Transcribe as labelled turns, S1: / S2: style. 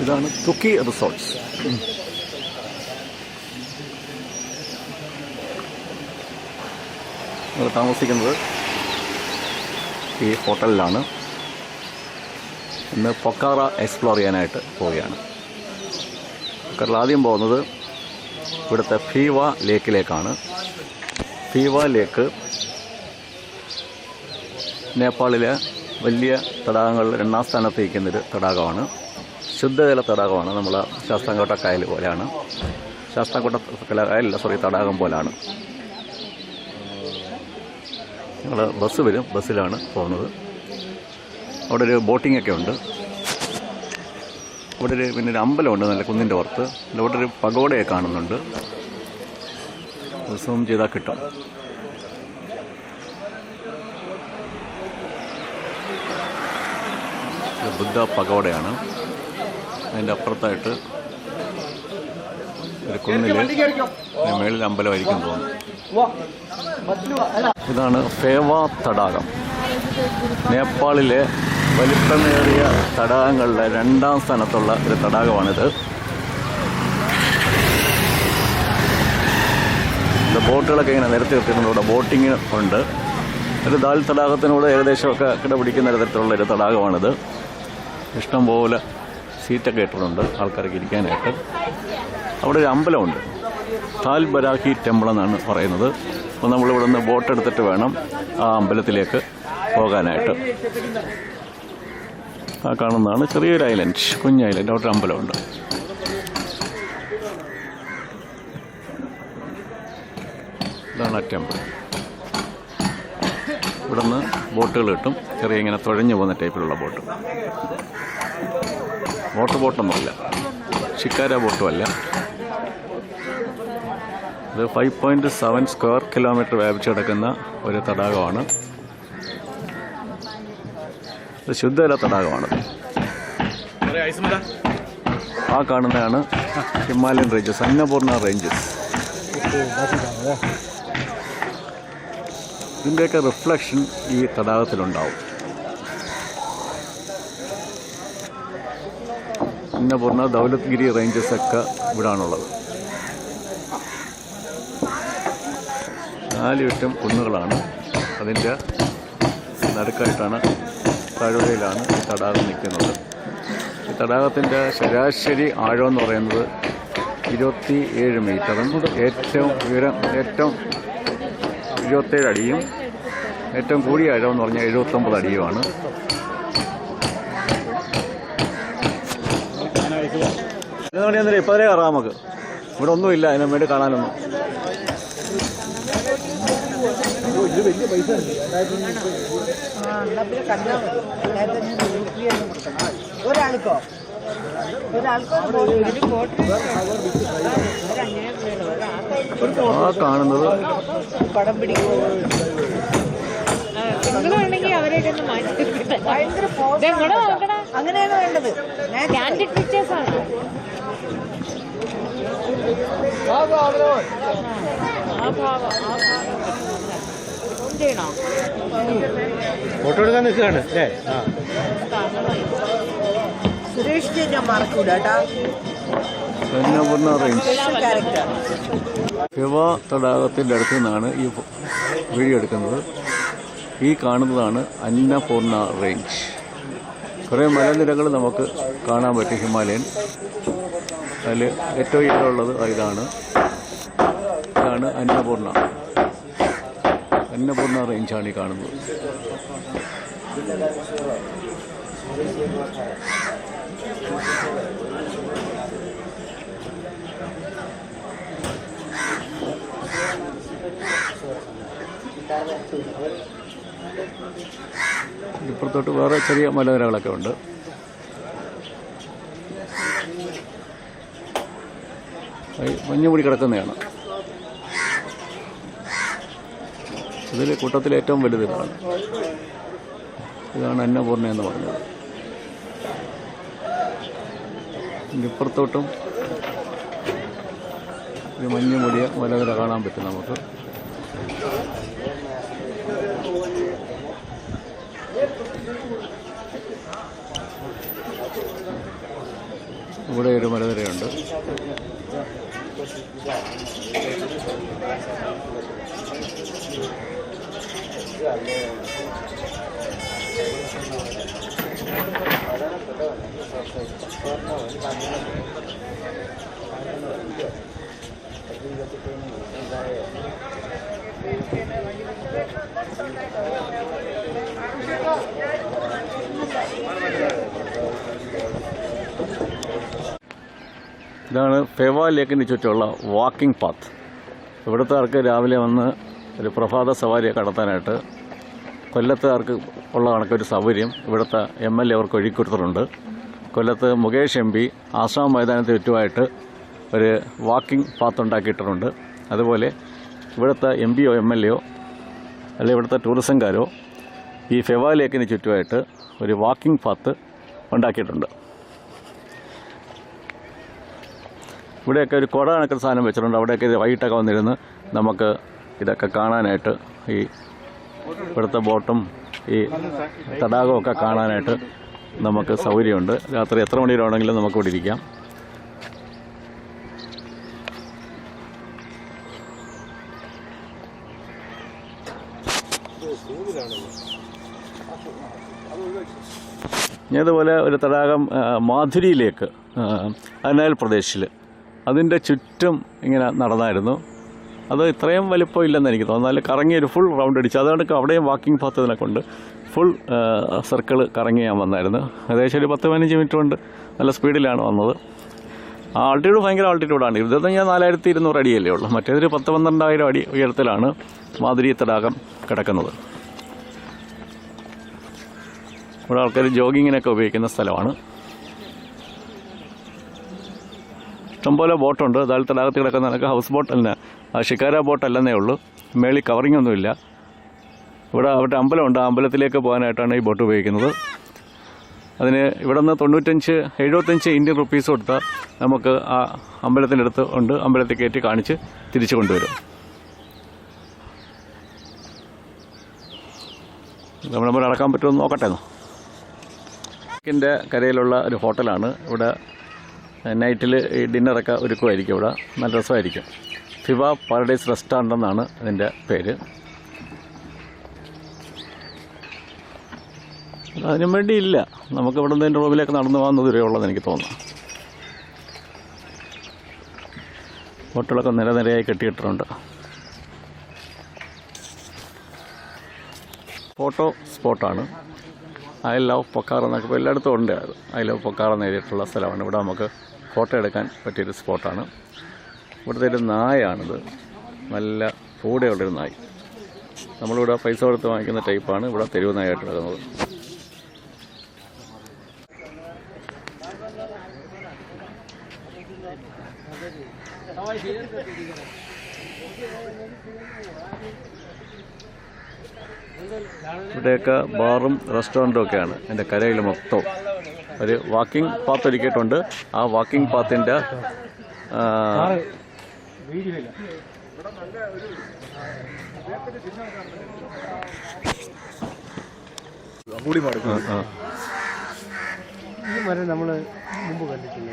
S1: ഇതാണ് തുക്കി റിസോർട്ട്സ്. ഞങ്ങൾ താമസിക്കുന്നത് ഈ ഹോട്ടലിലാണ്. ഇന്ന് പൊക്കാറ എക്സ്പ്ലോർ ചെയ്യാനായിട്ട് പോവുകയാണ്. പൊക്കാറിൽ ആദ്യം പോകുന്നത് ഇവിടുത്തെ ഫീവ ലേക്കിലേക്കാണ്. ഫീവ ലേക്ക് നേപ്പാളിലെ വലിയ തടാകങ്ങളിൽ രണ്ടാം സ്ഥാനത്ത് നിൽക്കുന്നൊരു തടാകമാണ്. ശുദ്ധജല തടാകമാണ്. നമ്മൾ ശാസ്താംകോട്ട കായൽ പോലെയാണ്. ശാസ്താംകോട്ട കായലല്ല സോറി തടാകം പോലാണ് ഞങ്ങൾ ബസ് വരും. ബസ്സിലാണ് പോകുന്നത്. അവിടെ ഒരു ബോട്ടിംഗ് ഒക്കെ ഉണ്ട്. അവിടെ ഒരു പിന്നെ ഒരു അമ്പലമുണ്ട് നല്ല കുന്നിന്റെ പുറത്ത്. അവിടെ ഒരു പകോടയെ കാണുന്നുണ്ട്. സൂം ചെയ്താൽ കിട്ടും. ബുദ്ധ പഗോഡയാണ്. അതിന്റെ അപ്പുറത്തായിട്ട് ഒരു കുന്നിൽ മേളിൽ അമ്പലമായിരിക്കും തോന്നുന്നു. ഇതാണ് ഫേവ തടാകം. നേപ്പാളിലെ വലിപ്പമേറിയ തടാകങ്ങളുടെ രണ്ടാം സ്ഥാനത്തുള്ള ഒരു തടാകമാണിത്. ഇത് ബോട്ടുകളൊക്കെ ഇങ്ങനെ നിരത്തി നിർത്തിയിട്ടുണ്ട് ഇവിടെ ബോട്ടിങ് ഉണ്ട്. ഒരു ദാൽ തടാകത്തിനോട് ഏകദേശമൊക്കെ കിടപിടിക്കുന്ന തരത്തിലുള്ള ഒരു തടാകമാണിത്. ഇഷ്ടംപോലെ സീറ്റൊക്കെ ഇട്ടിട്ടുണ്ട് ആൾക്കാർക്ക് ഇരിക്കാനായിട്ട്. അവിടെ ഒരു അമ്പലമുണ്ട്. താൽ ബരാഹി ടെമ്പിൾ എന്നാണ് പറയുന്നത്. അപ്പോൾ നമ്മൾ ഇവിടെ നിന്ന് ബോട്ട് എടുത്തിട്ട് വേണം ആ അമ്പലത്തിലേക്ക് പോകാനായിട്ട്. ആ കാണുന്നതാണ് ചെറിയൊരു ഐലൻഡ് കുഞ്ഞ് ഐലൻഡ്. അവിടെ അമ്പലമുണ്ട്. ഇതാണ് ആ ടെമ്പിൾ. ഇവിടെ നിന്ന് ബോട്ടുകൾ കിട്ടും. ചെറിയ ഇങ്ങനെ തുഴഞ്ഞു പോകുന്ന ടൈപ്പിലുള്ള ബോട്ട്. മോട്ടോർ ബോട്ടൊന്നുമല്ല. ഷിക്കാര ബോട്ടുമല്ല. ഇത് five point seven square kilometre വ്യാപിച്ച് കിടക്കുന്ന ഒരു തടാകമാണ്. ഇത് ശുദ്ധജല തടാകമാണ്. ആ കാണുന്നതാണ് ഹിമാലയൻ റേഞ്ചസ് അന്നപൂർണ റേഞ്ചസ് ഇതിന്റെയൊക്കെ റിഫ്ലക്ഷൻ ഈ തടാകത്തിലുണ്ടാവും. അന്നപൂർണ ദൗലത്ഗിരി റേഞ്ചസ് ഒക്കെ ഇവിടാണുള്ളത്. നാല് ചുറ്റും കുന്നുകളാണ്. അതിന്റെ നടുക്കായിട്ടാണ് താഴ്വരയിലാണ് ഈ തടാകം നിൽക്കുന്നത്. ഈ തടാകത്തിന്റെ ശരാശരി ആഴം എന്ന് പറയുന്നത് ഇരുപത്തി ഏഴ് മീറ്ററും ഏറ്റവും ഉയരം ഏറ്റവും ഇരുപത്തേഴ് അടിയും ഏറ്റവും കൂടിയ ആഴം എന്ന് പറഞ്ഞാൽ എഴുപത്തൊമ്പത് അടിയുമാണ്. ഇതെന്ന് ഇപ്പം വരെ കയറാം നമുക്ക്. ഇവിടെ ഒന്നുമില്ല അതിനു വേണ്ടി കാണാനൊന്നും.
S2: ഒരാൾക്കോ? ഒരാൾക്കോ
S1: ആ കാണുന്നത്.
S2: പടം പിടിക്കുമോ
S3: നിങ്ങളുണ്ടെങ്കിൽ അവരെയൊക്കെ ഒന്ന് മാറ്റി
S2: ഭയങ്കര അങ്ങനെയാണ് വേണ്ടത്. ഞാൻ
S3: കാൻഡിഡ് പിക്ചേഴ്സ് ആണ്.
S4: ഫോട്ടോ എടുക്കാൻ നിൽക്കുകയാണ്. അല്ലേ ആ.
S2: സുരേഷിനെ ഞാൻ മറക്കൂല കേട്ടാ.
S1: റേഞ്ച് തടാകത്തിന്റെ അടുത്ത് നിന്നാണ് ഈ വീഡിയോ എടുക്കുന്നത്. ഈ കാണുന്നതാണ് അന്നപൂർണ റേഞ്ച് കുറേ മലനിരകൾ നമുക്ക് കാണാൻ പറ്റും ഹിമാലയൻ. അതിൽ ഏറ്റവും ഇടമുള്ളത് ഇതാണ്. ഇതാണ് അന്നപൂർണ അന്നപൂർണ റേഞ്ചാണ് ഈ കാണുന്നത്. ഇപ്പുറത്തോട്ട് വേറെ ചെറിയ മലനിരകളൊക്കെ ഉണ്ട്. മഞ്ഞുമൂടി മഞ്ഞ് മൂടി കിടക്കുന്നതാണ്. ഇതിൽ കൂട്ടത്തിൽ ഏറ്റവും വലുത് ഇതാണ്. ഇതാണ് അന്നപൂർണ എന്ന് പറഞ്ഞത്. ഇപ്പുറത്തോട്ടും ഒരു മഞ്ഞ് മൂടിയ മലനിര കാണാൻ പറ്റും നമുക്ക്. ഇവിടെ ഒരു മലനിരയുണ്ട് ഇതാണ് ഫെവ ലേക്കിന് ചുറ്റുമുള്ള വാക്കിംഗ് പാത്ത് ഇവിടുത്തുകാർക്ക് രാവിലെ വന്ന് ഒരു പ്രഭാത സവാരിയൊക്കെ നടത്താനായിട്ട് കൊല്ലത്തുകാർക്ക് ഉള്ള കണക്കൊരു സൗകര്യം ഇവിടുത്തെ എം എൽ എ അവർക്ക് ഒഴുക്കിക്കൊടുത്തിട്ടുണ്ട് കൊല്ലത്ത് മുകേഷ് എം പി ആസാം മൈതാനത്തിന് ചുറ്റുമായിട്ട് ഒരു വാക്കിംഗ് പാത്ത് ഉണ്ടാക്കിയിട്ടുണ്ട്. അതുപോലെ ഇവിടുത്തെ എം പിയോ എം എൽ എയോ അല്ലെങ്കിൽ ഇവിടുത്തെ ടൂറിസംകാരോ ഈ ഫെവാ ലേക്കിന് ചുറ്റുമായിട്ട് ഒരു വാക്കിംഗ് പാത്ത് ഉണ്ടാക്കിയിട്ടുണ്ട്. ഇവിടെയൊക്കെ ഒരു കുട കണക്കുന്ന സാധനം വെച്ചിട്ടുണ്ട്. അവിടെയൊക്കെ ഇത് വൈകിട്ടൊക്കെ വന്നിരുന്ന് നമുക്ക് ഇതൊക്കെ കാണാനായിട്ട് ഈ ഇവിടുത്തെ ബോട്ടും ഈ തടാകമൊക്കെ കാണാനായിട്ട് നമുക്ക് സൗകര്യമുണ്ട്. രാത്രി എത്ര മണി വരെ വേണമെങ്കിലും നമുക്ക് ഇവിടെ ഇരിക്കാം. ഇതുപോലെ ഒരു തടാകം മാധുരിയിലേക്ക് അനൽ പ്രദേശിൽ അതിന്റെ ചുറ്റും ഇങ്ങനെ നടന്നായിരുന്നു. അത് ഇത്രയും വലിപ്പം ഇല്ലെന്ന് എനിക്ക് തോന്നുന്നു. കറങ്ങി ഒരു ഫുൾ റൗണ്ട് അടിച്ചു അതുകൊണ്ട് അവിടെയും വാക്കിംഗ് പാത്ത് ഇതിനെ കൊണ്ട് ഫുൾ സർക്കിൾ കറങ്ങി ഞാൻ വന്നായിരുന്നു. ഏകദേശം ഒരു പത്ത് പതിനഞ്ച് മിനിറ്റ് കൊണ്ട് നല്ല സ്പീഡിലാണ് വന്നത്. ആൾട്ടിറ്റ്യൂഡ് ഭയങ്കര ആൾട്ടിറ്റ്യൂഡാണ് ഇരുപത്തി ഞാൻ നാലായിരത്തി ഇരുന്നൂറ് അടിയല്ലേ ഉള്ളൂ. മറ്റേതൊരു പത്ത് പന്ത്രണ്ടായിരം അടി ഉയരത്തിലാണ് മാതിരി തടാകം കിടക്കുന്നത്. ഇവിടെ ആൾക്കാർ ജോഗിങ്ങിനൊക്കെ ഉപയോഗിക്കുന്ന സ്ഥലമാണ്. ഇഷ്ടംപോലെ ബോട്ടുണ്ട്. അതായത് തടാകത്തിൽ കിടക്കുന്ന നിനക്ക് ഹൗസ് ബോട്ട് അല്ല. ഷിക്കാര ബോട്ട് അല്ലെന്നേ ഉള്ളൂ. മേളിൽ കവറിംഗ് ഒന്നുമില്ല ഇവിടെ അവിടെ അമ്പലമുണ്ട്. ആ അമ്പലത്തിലേക്ക് പോകാനായിട്ടാണ് ഈ ബോട്ട് ഉപയോഗിക്കുന്നത്. അതിന് ഇവിടെ നിന്ന് തൊണ്ണൂറ്റഞ്ച് എഴുപത്തഞ്ച് ഇന്ത്യൻ റുപ്പീസ് കൊടുത്താൽ നമുക്ക് ആ അമ്പലത്തിന്റെ അടുത്ത് ഉണ്ട്. അമ്പലത്തിൽ കയറ്റി കാണിച്ച് തിരിച്ചു കൊണ്ടുവരും. നമ്മൾ നടക്കാൻ പറ്റുമെന്ന് നോക്കട്ടെ. എന്നോ കരയിലുള്ള ഒരു ഹോട്ടലാണ്. ഇവിടെ നൈറ്റിൽ ഈ ഡിന്നറൊക്കെ ഒരുക്കുമായിരിക്കും ഇവിടെ. നല്ല രസമായിരിക്കും. ഫിവ പാരഡൈസ് റെസ്റ്റോറന്റ് എന്നാണ് അതിന്റെ പേര്. അതിനും വേണ്ടി ഇല്ല നമുക്ക് ഇവിടെ നിന്ന് റൂമിലേക്ക് നടന്നു പോകാൻ ദൂരേ ഉള്ളതെന്ന് എനിക്ക് തോന്നുന്നു. ഹോട്ടലൊക്കെ നിരനിരയായി കെട്ടിയിട്ടുണ്ട് ഫോട്ടോ സ്പോട്ടാണ്. ഐ ലവ് പൊക്കാർ എന്നൊക്കെ എല്ലായിടത്തും ഉണ്ട് ഐ ലവ് പൊക്കാർ എന്ന് എഴുതിയിട്ടുള്ള സ്ഥലമാണ്. ഇവിടെ നമുക്ക് ഫോട്ടോ എടുക്കാൻ പറ്റിയൊരു സ്പോട്ടാണ്. ഇവിടുത്തെ ഒരു നായാണിത്. നല്ല കൂടെയുള്ളൊരു നായ്. നമ്മളിവിടെ പൈസ കൊടുത്ത് വാങ്ങിക്കുന്ന ടൈപ്പാണ് ഇവിടെ തെരുവ് നായായിട്ട് എടുക്കുന്നത് ഇവിടെയൊക്കെ ബാറും റെസ്റ്റോറന്റും ഒക്കെയാണ്. എന്റെ കരയിൽ മൊത്തം. ഒരു വാക്കിംഗ് പാത്ത് ഒരുക്കിയിട്ടുണ്ട്. ആ വാക്കിംഗ്
S4: ഇല്ല ഈ മരം നമ്മൾ മുമ്പ് കണ്ടിട്ടില്ല.